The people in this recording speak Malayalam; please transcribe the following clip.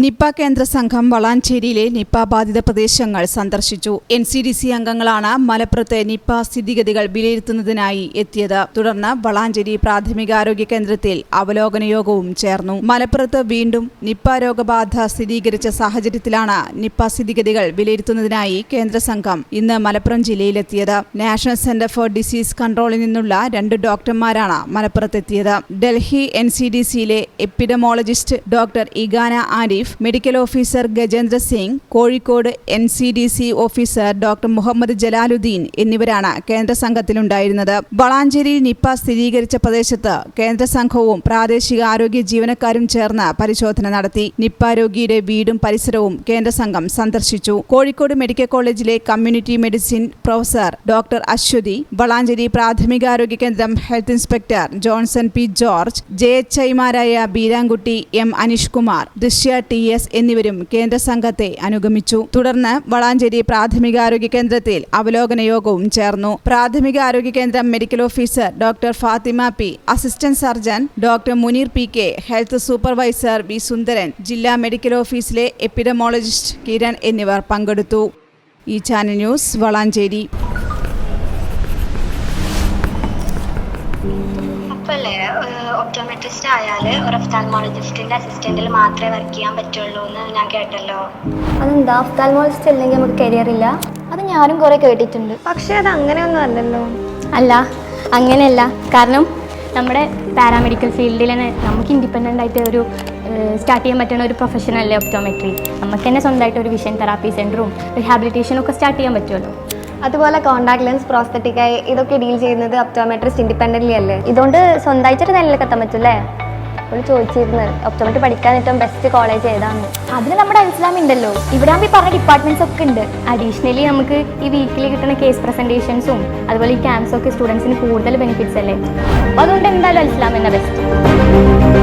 നിപ്പ കേന്ദ്ര സംഘം വളാഞ്ചേരിയിലെ നിപ്പ ബാധിത പ്രദേശങ്ങൾ സന്ദർശിച്ചു. എൻ സി ഡി സി അംഗങ്ങളാണ് മലപ്പുറത്തെ നിപ്പ സ്ഥിതിഗതികൾ വിലയിരുത്തുന്നതിനായി എത്തിയത്. തുടർന്ന് വളാഞ്ചേരി പ്രാഥമികാരോഗ്യ കേന്ദ്രത്തിൽ അവലോകന യോഗവും ചേർന്നു. മലപ്പുറത്ത് വീണ്ടും നിപ്പ രോഗബാധ സ്ഥിരീകരിച്ച സാഹചര്യത്തിലാണ് നിപ്പ സ്ഥിതിഗതികൾ വിലയിരുത്തുന്നതിനായി കേന്ദ്ര സംഘം ഇന്ന് മലപ്പുറം ജില്ലയിലെത്തിയത്. നാഷണൽ സെന്റർ ഫോർ ഡിസീസ് കൺട്രോളിൽ നിന്നുള്ള രണ്ട് ഡോക്ടർമാരാണ് മലപ്പുറത്തെത്തിയത്. ഡൽഹി എൻ സി ഡി സിയിലെ epidemiologist doctor Igana Arif medical officer Gajendra Singh Kozhikode N C D C officer doctor Muhammad Jalaluddin എന്നിവരാണ് കേന്ദ്ര സംഘത്തിലുണ്ടായിരുന്നത്. വളാഞ്ചേരിയിൽ നിപ്പ സ്ഥിരീകരിച്ച പ്രദേശത്ത് കേന്ദ്ര സംഘവും പ്രാദേശിക ആരോഗ്യ ജീവനക്കാരും ചേർന്ന് പരിശോധന നടത്തി. നിപ്പ രോഗിയുടെ വീടും പരിസരവും കേന്ദ്ര സംഘം സന്ദർശിച്ചു. കോഴിക്കോട് മെഡിക്കൽ കോളേജിലെ community medicine professor doctor Aswathy Valanchery പ്രാഥമികാരോഗ്യ കേന്ദ്രം health inspector Johnson P George J H ഐമാരായ ബീരാൻകുട്ടി എം അനീഷ് കുമാർ ദൃശ്യ ടി എസ് എന്നിവരും കേന്ദ്ര സംഘത്തെ അനുഗമിച്ചു. തുടർന്ന് വളാഞ്ചേരി പ്രാഥമികാരോഗ്യ കേന്ദ്രത്തിൽ അവലോകന യോഗവും ചേർന്നു. പ്രാഥമിക ആരോഗ്യ കേന്ദ്രം medical officer doctor Fathima P assistant surgeon doctor Muneer P K health supervisor V Sundaran ജില്ലാ മെഡിക്കൽ ഓഫീസിലെ എപ്പിഡമോളജിസ്റ്റ് കിരൺ എന്നിവർ പങ്കെടുത്തു. ഈ ചാനൽ ന്യൂസ് വളാഞ്ചേരി. അപ്പല്ലേ ഒപ്റ്റോമെട്രിസ്റ്റ് ആയാൽ ഒരു ഒഫ്താൽമോളജിസ്റ്റിന്റെ അസിസ്റ്റന്റിൽ മാത്രമേ വർക്ക് ചെയ്യാൻ പറ്റുള്ളൂ എന്ന് ഞാൻ കേട്ടല്ലോ. അതെന്താ? ഒഫ്താൽമോളജിസ്റ്റ് അല്ലെങ്കിൽ നമുക്ക് കരിയർ ഇല്ല. അത് ഞാനും കുറെ കേട്ടിട്ടുണ്ട്. പക്ഷെ അത് അങ്ങനെയൊന്നും അല്ലല്ലോ. അല്ല അങ്ങനെയല്ല. കാരണം നമ്മുടെ പാരാമെഡിക്കൽ ഫീൽഡിൽ തന്നെ നമുക്ക് ഇൻഡിപെൻഡന്റ് ആയിട്ട് ഒരു സ്റ്റാർട്ട് ചെയ്യാൻ പറ്റുന്ന ഒരു പ്രൊഫഷനല്ലേ ഒപ്റ്റോമെട്രി നമുക്ക് തന്നെ സ്വന്തമായിട്ട് ഒരു വിഷൻ തെറാപ്പി സെന്ററും റീഹാബിലിറ്റേഷനും ഒക്കെ സ്റ്റാർട്ട് ചെയ്യാൻ പറ്റുമല്ലോ. അതുപോലെ കോണ്ടാക്ട് ലെൻസ് പ്രോസ്തറ്റിക് ആയി ഇതൊക്കെ ഡീൽ ചെയ്യുന്നത് ഒപ്റ്റോമെട്രിസ്റ്റ് ഇൻഡിപെൻഡന്റ്ലി അല്ലേ? ഇതുകൊണ്ട് സ്വന്തമായിട്ടൊരു നിലയിലേക്ക് എത്താൻ പറ്റൂലേ അവൾ ചോദിച്ചിരുന്നത്. ഒപ്റ്റോമെട്രി പഠിക്കാൻ ഏറ്റവും ബെസ്റ്റ് കോളേജ് ഏതാണ്? അതിന് നമ്മുടെ അൽസ്ലാം ഉണ്ടല്ലോ. ഇവിടെ ആകുമ്പോൾ പറഞ്ഞ ഡിപ്പാർട്ട്മെന്റ്സ് ഒക്കെ ഉണ്ട്. അഡീഷണലി നമുക്ക് ഈ വീക്കിലി കിട്ടുന്ന കേസ് പ്രസന്റേഷൻസും അതുപോലെ ഈ ക്യാമ്പ്സും ഒക്കെ സ്റ്റുഡൻസിന് കൂടുതൽ ബെനിഫിറ്റ്സ് അല്ലേ? അതുകൊണ്ട് എന്തായാലും അൽസ്ലാം എന്ന ബെസ്റ്റ്